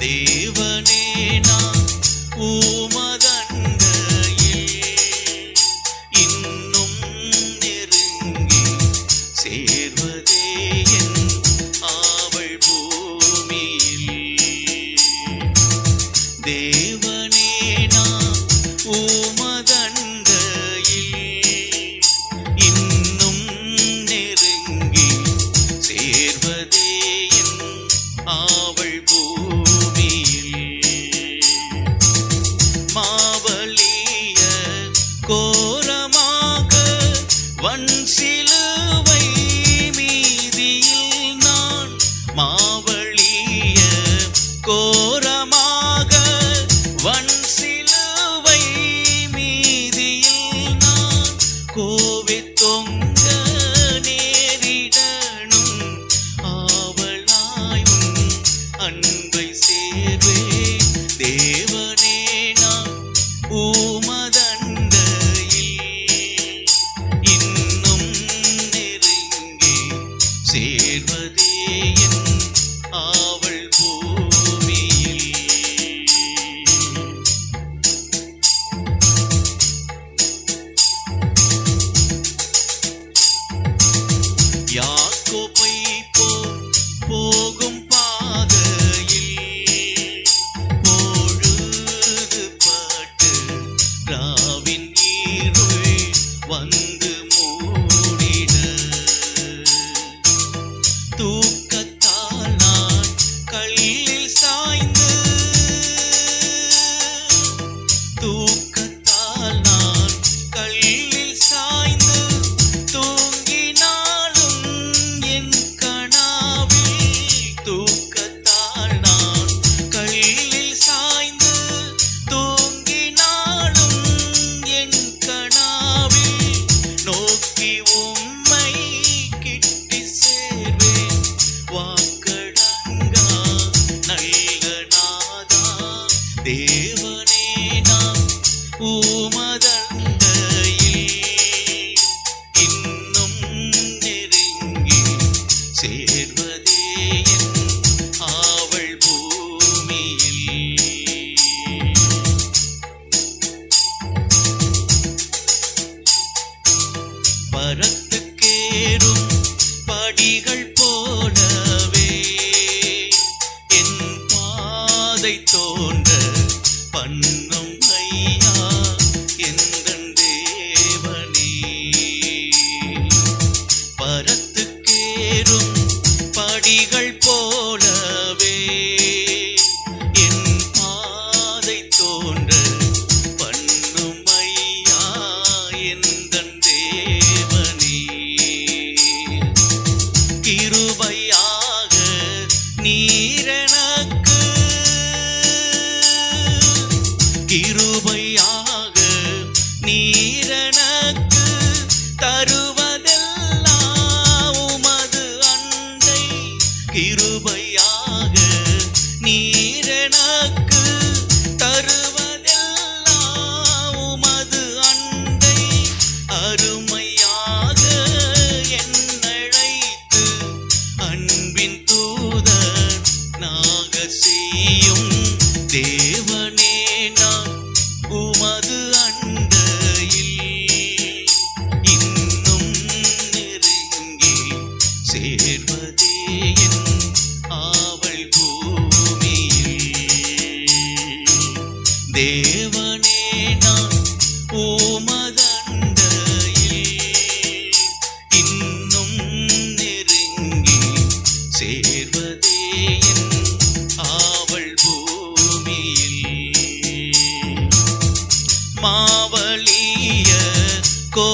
தேவனே நான் உமதந்தையில் இன்னும் நெருங்கி சேர்வதே என் ஆவள் பூமியில். தேவனே நான் உமதந்தையில் இன்னும் சேர்வேன் தேவனே நான் ஊமதண்டையில் இன்னும் நெருங்கி சேர்வதே என் ஆ do பரத்துக்கேறும் படிகள் போலவே வீரனாக்கு தேவனே நான் ஓமதண்டையில் இன்னும் நெருங்கி சேர்வதே என் ஆவல் கோ